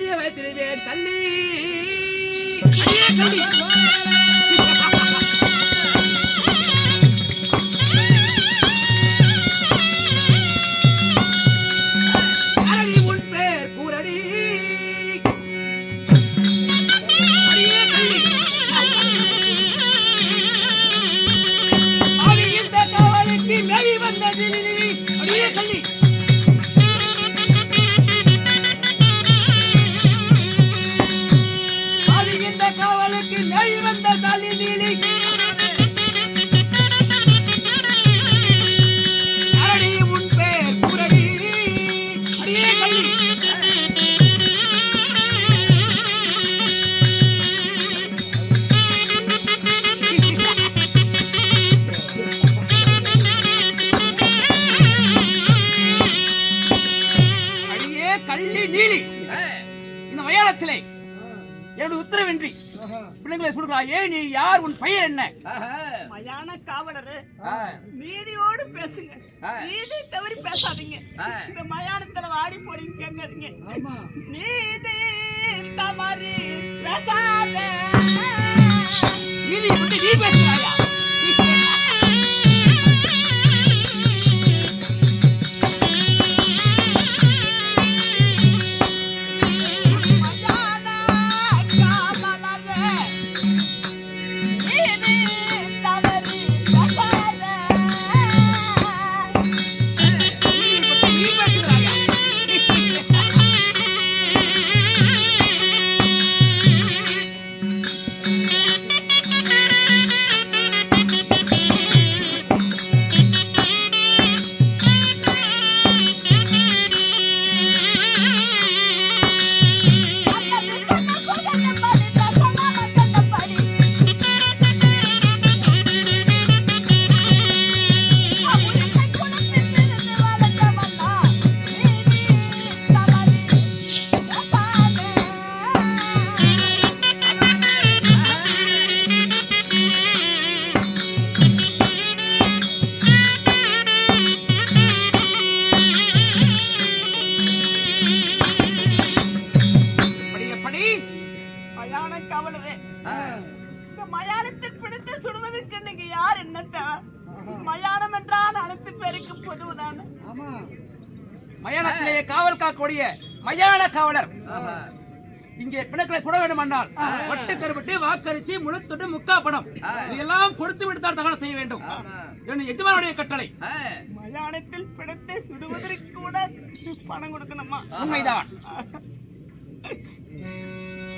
வாட்டிய வைத்திருவேன் கள்ளி உத்தரவின்றி பிள்ளைங்களை சொல்கிறாயே நீ யார்? உன் பெயர் என்ன? மயான காவலரு. நீதியோடு பேசுங்க. நீதி தவறி பேசாதீங்க. இந்த மயானத்துல வாடி போறீங்க கேட்காதீங்க. நீதி தவறி பேசாத. நீதி நீ பேசுகிறாயா? தகவல் செய்ய வேண்டும். என் எஜமானுடைய கட்டளை. மயானத்தில் பிடித்து சுடுவதற்கு கூட பணம் கொடுக்கணுமா? உண்மைதான்.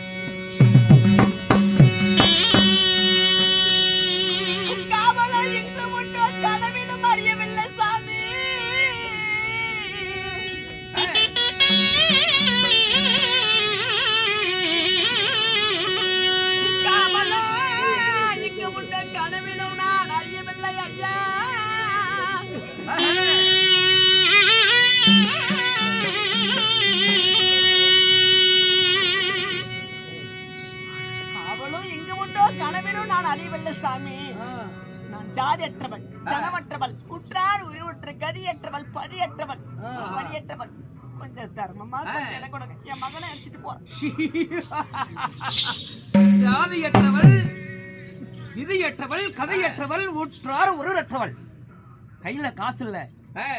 நான் அறியவில்லை சாமி. நான் ஜாதியற்றவள் ஜனமற்றவள் உற்றார் உருவுற்ற கதியற்றவள் பதியற்றவள் படியற்றவள் கொஞ்சம் தர்மமா கொடுங்க. என் மகனை அடிச்சிட்டு போறேன் ஜாதியற்றவள் விதியற்றவள் கதையற்றவள் உற்றார் ஒருவரற்றவள் கையில காசு இல்ல.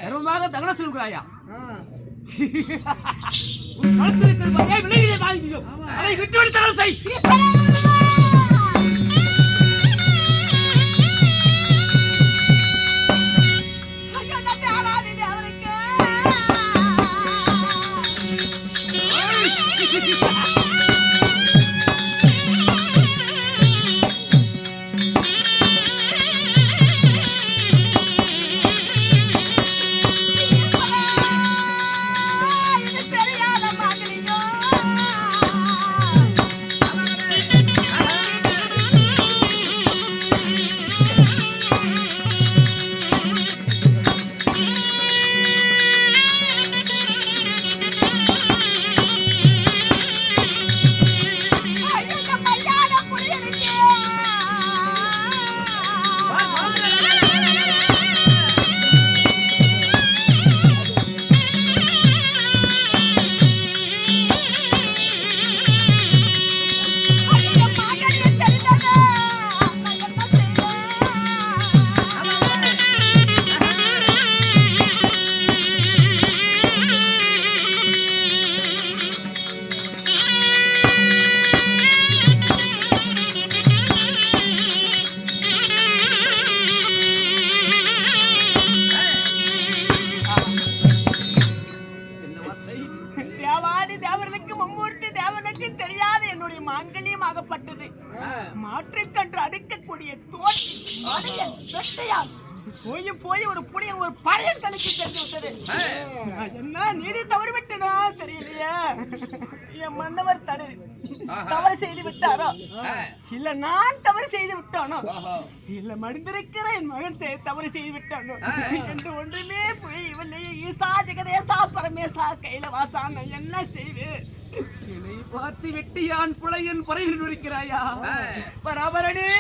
கர்வமாக தகன சொல்கிறாயா? உன் கழுத்தில் இருக்கிற அதை விட்டு விட்டு தகவல் செய். மாற்றுக்கன்று அடுக்கக்கூடிய தோட்டி வெட்டையான். போய் போய் ஒரு புளிய ஒரு பழைய தனக்கு தெரிஞ்சு விட்டது. என்ன நீதி தவறு விட்டனா தெரியலையே. என் மன்னவர் தரு. தவறு செய்து விட்டாரோ? இல்ல நான் தவறு செய்து விட்டானோ? இல்ல மடிந்திருக்கிற என் மகன் தவறு செய்து விட்டானோ? என்று ஒன்றுமே புரியவில்லையே ஈசா ஜெகதேசா பரமேசா கையில வாசா நான் என்ன செய்வேன்? என்னை பார்த்து வெட்டியான் புலையன் பறையில் இருக்கிறாயா பராபரனே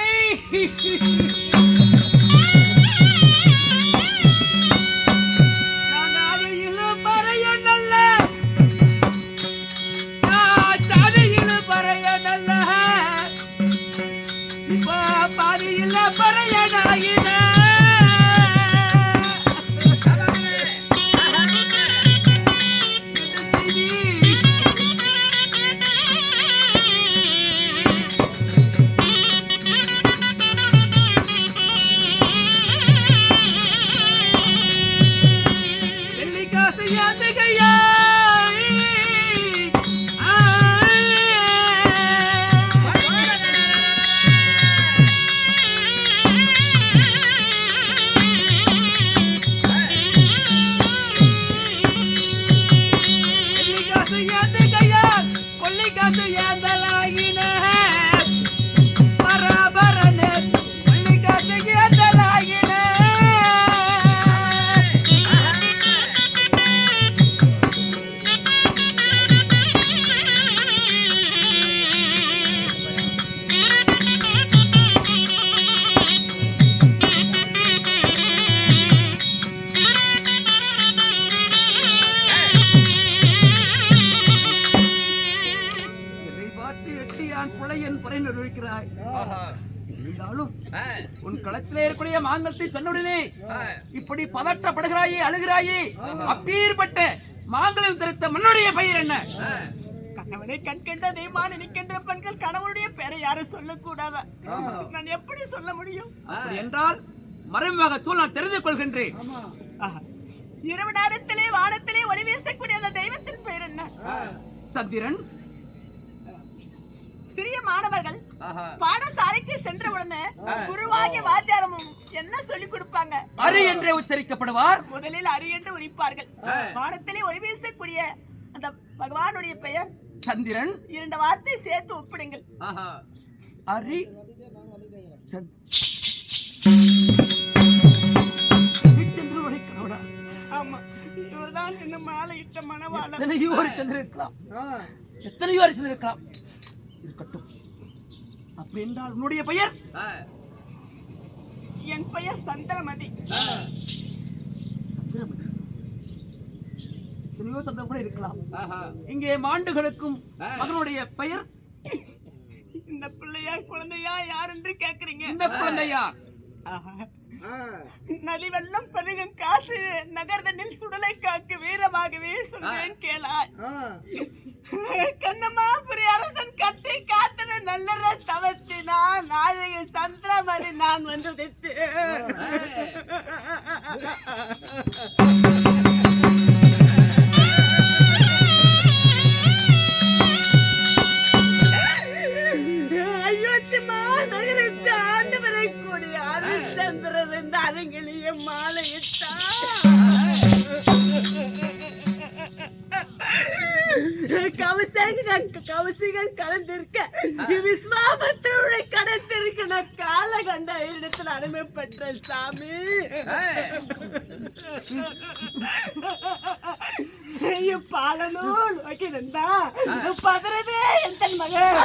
களத்திலே இருக்கக்கூடிய மாங்கல்யத்தை சொன்னவுடனே இப்படி பதற்றப்படுகிறாயே அழுகிறாயே அப்பீர்பட்ட மாங்கல்யம் திருத்த மன்னுடைய பெயர் என்ன? கணவனை கண் கண்ட தெய்வமா நினைக்கின்ற பெண்கள் கணவனுடைய பெயரை யாரும் சொல்லக்கூடாதா? நான் எப்படி சொல்ல முடியும்? என்றால் மறைமுக தூள் நான் தெரிந்து கொள்கின்றேன். இரவு நேரத்திலே வானத்திலே ஒளி வீசக்கூடிய அந்த தெய்வத்தின் பெயர் என்ன? சந்திரன் சிறிய மாணவர்கள் பாடசாலைக்கு சென்ற உடனே குருவாகிய வாத்தியாரமும் என்ன சொல்லி கொடுப்பாங்க? அரி என்றே உச்சரிக்கப்படுவார். முதலில் அரி என்று உரிப்பார்கள். வானத்திலே ஒளி வீசக்கூடிய அந்த பகவானுடைய பெயர் சந்திரன். இரண்டு வார்த்தை சேர்த்து ஒப்பிடுங்கள். அரி? ஆமா. இவர்தான் என்ன மாலை இட்ட மணவாளர். எத்தனையோ இருக்கலாம். எத்தனையோ இருக்கலாம். இருக்கட்டும். அப்படி என்றால் உன்னுடைய பெயர்? என் பெயர் சந்திரமதி. சந்திரமதி. எத்தனையோ சந்திரன் கூட இருக்கலாம் இங்கே மாண்டுகளுக்கும் மகனுடைய பெயர்? இந்த பிள்ளையா குழந்தையா யார் என்று கேக்குறீங்க? இந்த குழந்தையா? வெள்ளம் பெருகும் காசு நகர்தனில் சுடலை காக்கு வீரமாகவே சொல்வேன் கேளாய் கண்ணம்மா புரிய அரசன் கட்டி காத்தன நல்லற தவத்தினா நாயக சந்திரமணி நான் வந்து கவசங்கள் கவசிகள் கலந்திருக்க விஸ்வாமத்தினுடைய கடந்திருக்க நான் கால கண்ட இடத்துல அருமைப்பட்ட சாமி. பாலனூல் வைக்கிறா பதறதே என் தன் மகன்.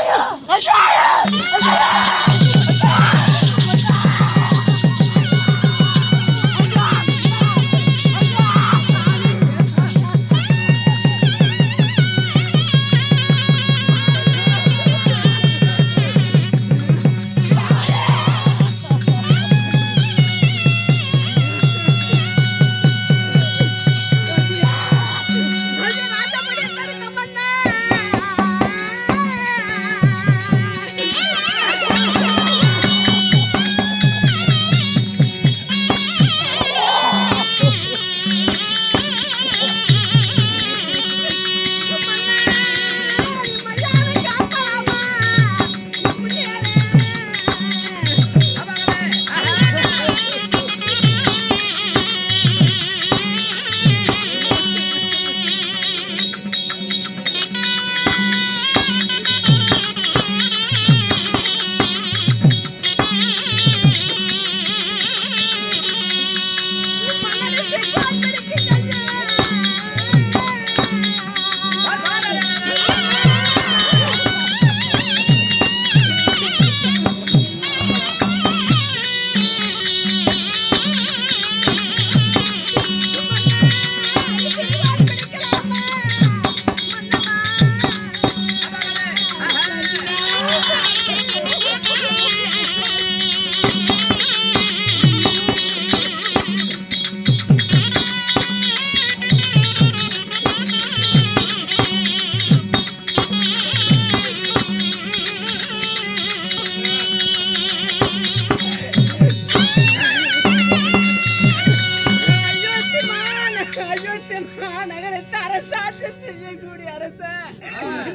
செய்யக்கூடிய அரச.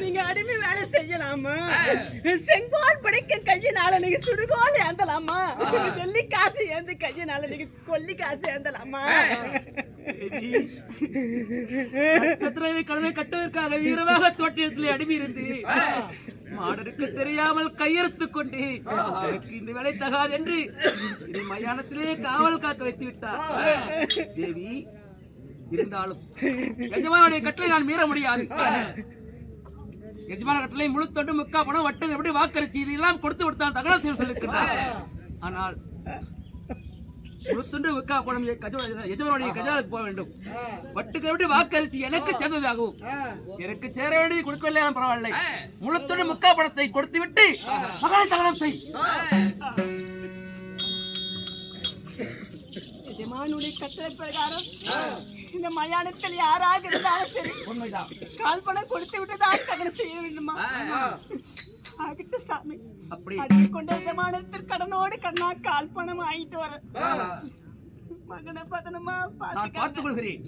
நீங்க அடிமை வேலை செய்யலாமா? செங்கோல் பிடிக்க கையினால நீங்க சுடுகோல் ஏந்தலாமா? வெள்ளி காசு ஏந்து கையினால நீங்க கொல்லி காசு ஏந்தலாமா கடமை கட்டுவதற்காக வீரமாக தோட்டத்தில் அடிமை இருந்து மாடனுக்கு தெரியாமல் கையெழுத்து கொண்டு எனக்கு இந்த வேலை தகாது என்று இதை மயானத்திலே காவல் காக்க வைத்து விட்டார். தேவி இருந்தாலும் எஜமானுடைய கட்டளை நான் மீற முடியாது. எஜமான கட்டளை முழு தொண்டு முக்கா பணம் வட்டு எப்படி வாக்கரிசி? இதெல்லாம் கொடுத்து விட்டான் தகவல் செய்ய சொல்லியிருக்கிறார் ஆனால் முழுத்துண்டு முக்கா பணம் எஜமானுடைய கஜாலுக்கு போக வேண்டும். வட்டுக்கு எப்படி வாக்கரிசி? எனக்கு சேர்ந்ததாகும் எனக்கு சேர வேண்டியது கொடுக்கவில்லை பரவாயில்லை. முழுத்துண்டு முக்கா பணத்தை கொடுத்து விட்டு மகளை தகனம் செய். எஜமானுடைய கட்டளை பிரகாரம். இந்த மயானத்தில் யாராக இருந்தாலும் சரி. உண்மைதான். கால் பணம் கொடுத்து விட்டு தான் கடன் செய்ய வேண்டுமா? ஆகிட்டு சாமி. அப்படி. கொண்ட எஜமானத்தில் கடனோடு கடனா கால் பணம் ஆயிட்டு வர மகனை பதனமா பார்த்துக் கொள்கிறேன்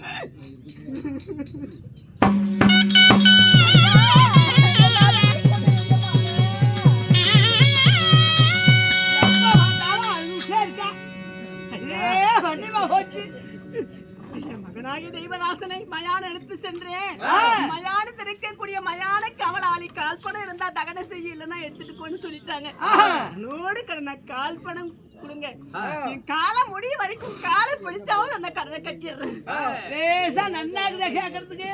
சொல்லிட்டாங்க நோடு கடனை கால்பணம் கொடுங்க. என் காலம் முடிய வரைக்கும் காலை பிடிச்சாவது அந்த கடனை கட்டிடுறேன். லேசா நன்னாக்குதா கேட்கறதுக்கு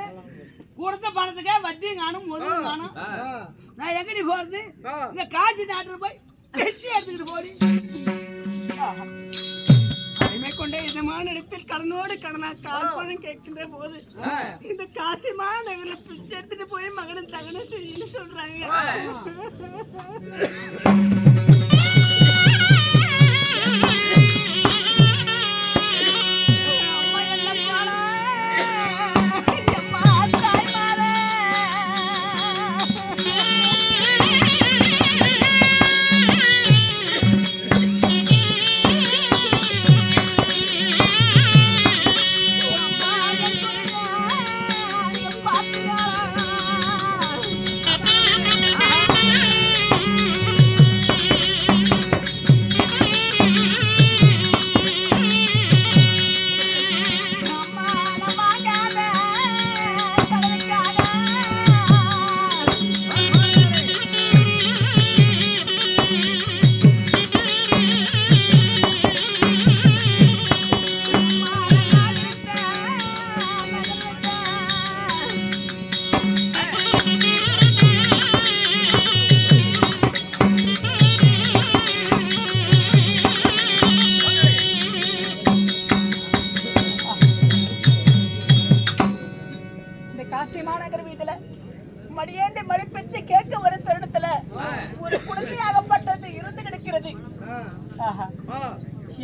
கொடுத்த பணத்துக்கே வட்டி காணும் முதல் காணும். நான் எங்கடி போறது? இந்த காசி நாட்டுல போய் கட்சி எடுத்துக்கிட்டு போடி. அடிமை கொண்ட இதமான இடத்தில் கடனோடு கடனா கால் பணம் கேட்கின்ற போது இந்த நகர்ல பிச்சை எடுத்துட்டு போய் மகனும் தகன செய்யன்னு சொல்றாங்க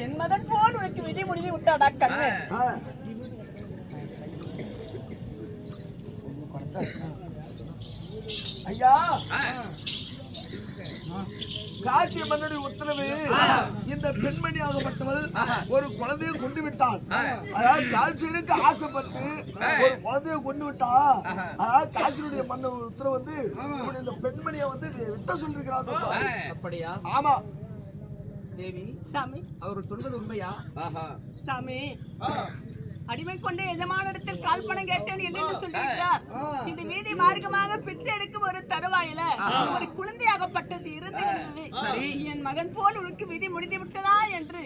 என் மகன் போல் உனக்கு விதி முடிதி விட்டாடா கண்ணு? ஐயா. காட்சி மன்னனுடைய உத்தரவு இந்த பெண்மணி ஆகப்பட்டவள் ஒரு குழந்தையை கொண்டு விட்டாள். அதாவது காட்சியனுக்கு ஆசைப்பட்டு ஒரு குழந்தையை கொண்டு விட்டா அதாவது காட்சியினுடைய மன்னர் உத்தரவு வந்து இந்த பெண்மணியை வந்து விட்ட சொல்லிருக்கிறாங்க அப்படியா? ஆமா. தேவி. சாமி. அவர் சொல்வது உண்மையா? சாமி. அடிமை கொண்டு எஜமானிடத்தில் கால் பணம் கேட்டேன் என்னென்று சொல்லிவிட்டார் இந்த வீதி மார்க்கமாக பிச்சை எடுக்கும் ஒரு தருவாயில ஒரு குழந்தையாகப்பட்டது இருந்து கிடந்தது. சரி. என் மகன் போல் உனக்கு விதி முடிந்து விட்டதா என்று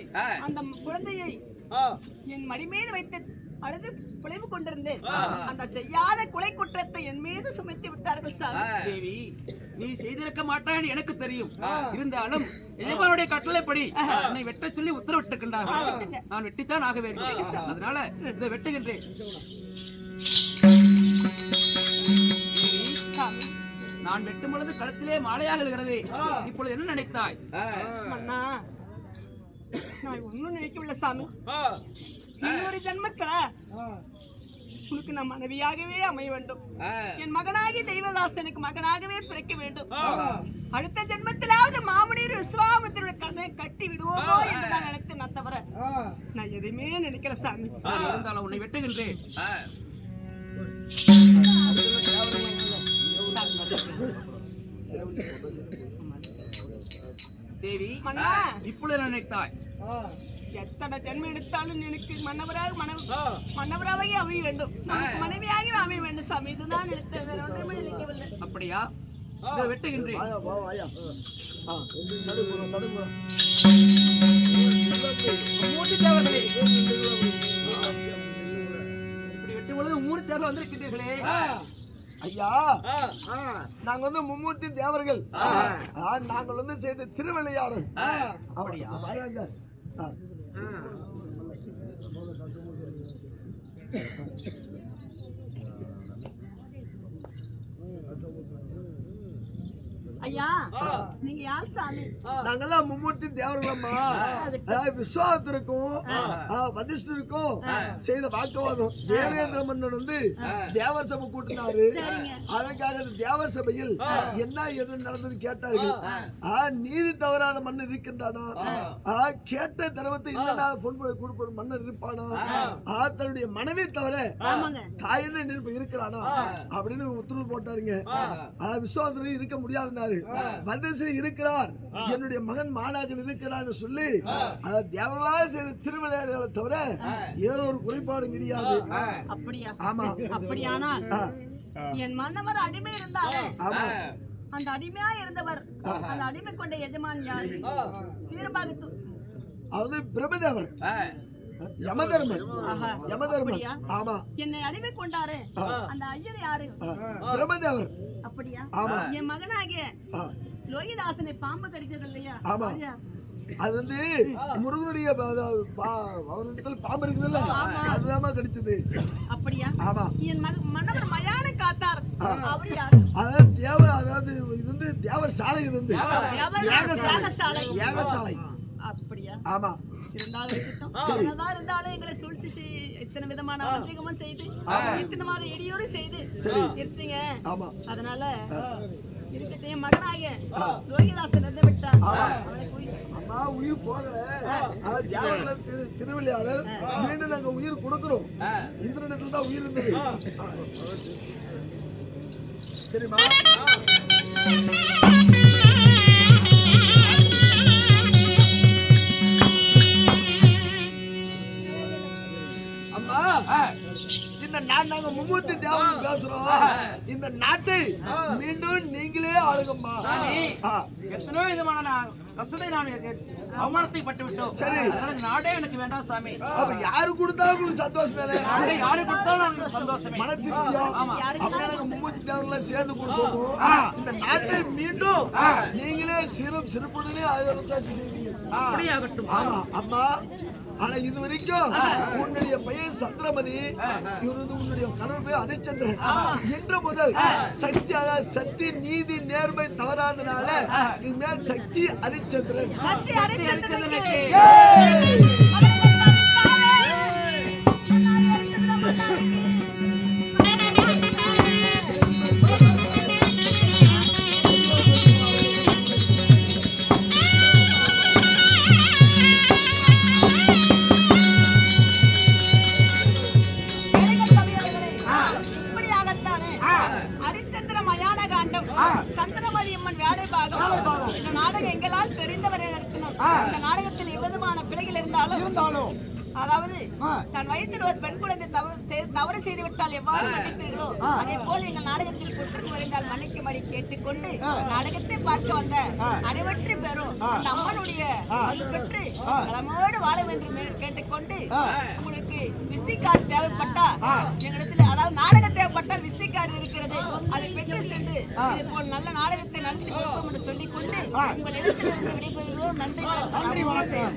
அந்த குழந்தையை என் மடி மீது வைத்து அழுது குலைவு கொண்டிருந்தேன். அந்த செய்யாத கொலை குற்றத்தை என் மீது சுமத்தி விட்டார்கள் சாமி. தேவி நீ செய்திருக்க மாட்டாய் எனக்கு தெரியும். இருந்தாலும் எஜமானுடைய கட்டளைப்படி என்னை வெட்ட சொல்லி உத்தரவிட்டிருக்கின்றார்கள். நான் வெட்டித்தான் ஆக வேண்டும். அதனால இதை வெட்டுகின்றேன். நான் வெட்டும் பொழுது கழுத்திலே மாலையாக இருக்கிறது. இப்பொழுது என்ன நினைத்தாய்? மன்னா நான் ஒண்ணும் நினைக்கவில்லை சாமி. இன்னொரு ஜென்மத்துல உனக்கு நான் மனைவியாகவே அமைய வேண்டும். என் மகனாகி தெய்வதாசனுக்கு மகனாகவே பிறக்க வேண்டும். அடுத்த ஜென்மத்திலாவது மாமுனியர் விஸ்வாமத்தினுடைய கண்ணை கட்டி விடுவோமோ என்று நான் நினைத்தேன் நான் தவிர நான் எதையுமே நினைக்கல சாமி. இருந்தாலும் உன்னை வெட்டுகின்றேன். தேவி மன்னா. இப்பொழுது நினைத்தாய். எத்தனை ஜென்மம் எடுத்தாலும் எனக்கு மன்னவராக மனைவி மன்னவராகவே அமைய வேண்டும். மனைவியாகவே அமைய வேண்டும் சாமி. இதுதான் அப்படியா? இதை வெட்டுகின்றேன். இப்படி வெட்டும் பொழுது மூணு ஐயா நாங்க வந்து மும்மூர்த்தி தேவர்கள். நாங்கள் வந்து செய்த திருவிளையாடல். அப்படியா? வாயாங்க. ஆ. ஐயா நீங்க யார் சாமி? நாங்கெல்லாம் மும்மூர்த்தி தேவர்களம்மா. அதாவது விஸ்வாத்திற்கும் வதிஷ்டருக்கும் செய்த வாக்குவாதம். தேவேந்திர மன்னன் வந்து தேவர் சபை கூட்டினாரு. அதற்காக தேவர் சபையில் என்ன எது நடந்தது கேட்டார்கள் ஆ, நீதி தவறாத மன்னன் இருக்கின்றானா? ஆ, கேட்ட தர்மத்தை இல்லைனா பொன்பு கொடுப்பது மன்னர் இருப்பானா? ஆ, தன்னுடைய மனைவி தவிர தாயின நிற்ப இருக்கிறானா? அப்படின்னு உத்தரவு போட்டாருங்க. விஸ்வாமித்திரர் இருக்க முடியாதுனாரு வந்தேஸ்வரி இருக்கிறார். என்னுடைய மகன் மாநாஜன் இருக்கிறான்னு சொல்லி அத தேவர்களாக செய்த திருவிளையாடுகளை தவிர ஏதோ ஒரு குறைபாடும் கிடையாது. அப்படியா? ஆமா. அப்படியானால் என் மன்னவர் அடிமை இருந்தாரே. ஆமா. அந்த அடிமையா இருந்தவர் அந்த அடிமை கொண்ட எஜமான் யாரு? வீரபாகத்து அது பிரபதேவர் யமதர்மன். ஆஹா. யமதர்மன். அப்படியா? ஆமா. என்னை அடிமை கொண்டாரு. அந்த ஐயர் யாரு? பிரபதேவர் அப்படியா? ஆமா. என் மகனாகிய லோகிதாசனை பாம்பு கடித்தது இல்லையா? ஆமா. அது வந்து முருகனுடைய பா- அதாவது பா- அவனிடத்துல பாம்பு இருக்குதுல்ல அதுதான் கடிச்சது. அப்படியா? ஆமா. என் மன்னவர் மயான காத்தார். அவர் யாரு? அதாவது தேவ அதாவது இது வந்து தேவர் சாலை இது வந்து. அப்படியா? ஆமா. இருந்தாலும் இருந்தாலும் எங்களை சூழ்ச்சி செய்- இத்தனை விதமான வஞ்சகமும் செய்து இத்தனை மாத இடியூறு செய்து இருக்கீங்க ஆமா. அதனால இருக்கட்டும் என் லோகிதாசன் இருந்து விட்டான் அம்மா உயிர் போகல. ஆனா தியாகத்துல திரு திருவிளையாடல் மீண்டும் நாங்க உயிர் கொடுக்கிறோம் இந்திரனுக்கு தான் உயிர் இருந்தது. சரிம்மா நாடு நாங்க மும்மூர்த்தி தேவன் பேசுறோம். இந்த நாட்டை மீண்டும் நீங்களே ஆளுங்கம்மா. எத்தனையோ விதமான நான் கஷ்டத்தை நான் அவமானத்தை பட்டு விட்டோம் சரி. நாடே எனக்கு வேண்டாம் சாமி. அப்ப யாரு கொடுத்தாலும் உங்களுக்கு சந்தோஷம் தானே யாரு கொடுத்தாலும் எனக்கு சந்தோஷமே? மன திருப்தியா? ஆமா. மும்மூர்த்தி தேவரெல்லாம் சேர்ந்து கூட சொல்லுவோம் இந்த நாட்டை மீண்டும் நீங்களே சிறம் சிறப்புடனே ஆயுதம் செய்தீங்க. அப்படியே ஆகட்டும் ஆமா அம்மா ஆனா இது வரைக்கும் உன்னுடைய பையன் சந்திரமதி இவர் வந்து உன்னுடைய கணவர் பேர் ஹரிச்சந்திரன் இன்று முதல் சக்தி அதாவது சக்தி நீதி நேர்மை தவறாதனால சக்தி ஹரிச்சந்திரன் சக்தி அரிச்சந்திரனுக்கு. பாகம் இந்த நாடகம் எங்களால் தெரிந்தவரை நடத்தினோம் இந்த நாடகத்தில் எவ்விதமான பிழைகள் இருந்தாலும் இருந்தாலும். அதாவது தன் வயிற்றில் ஒரு பெண் குழந்தை தவறு தவறு செய்து விட்டால் எவ்வாறு மன்னிப்பீர்களோ? அதே போல் எங்கள் நாடகத்தில் குற்றம் குறைந்தால் மன்னிக்கும்படி கேட்டுக்கொண்டு நாடகத்தை பார்க்க வந்த அனைவற்றை பெறும். அந்த அம்மனுடைய அருள் பெற்று நலமோடு வாழ வேண்டும் என்று கேட்டுக்கொண்டு உங்களுக்கு விசிட்டிங் கார்டு தேவைப்பட்டா எங்களிடத்தில் அதாவது நாடகம் தேவைப்பட்டால் விசிட்டிங் கார்டு இருக்கிறது. அதை பெற்று சென்று இது போல் நல்ல நாடகத்தை நடத்தி கொடுப்போம் என்று சொல்லிக்கொண்டு உங்களிடத்தில் இருந்து விடைபெறுகிறோம். நன்றி வணக்கம்.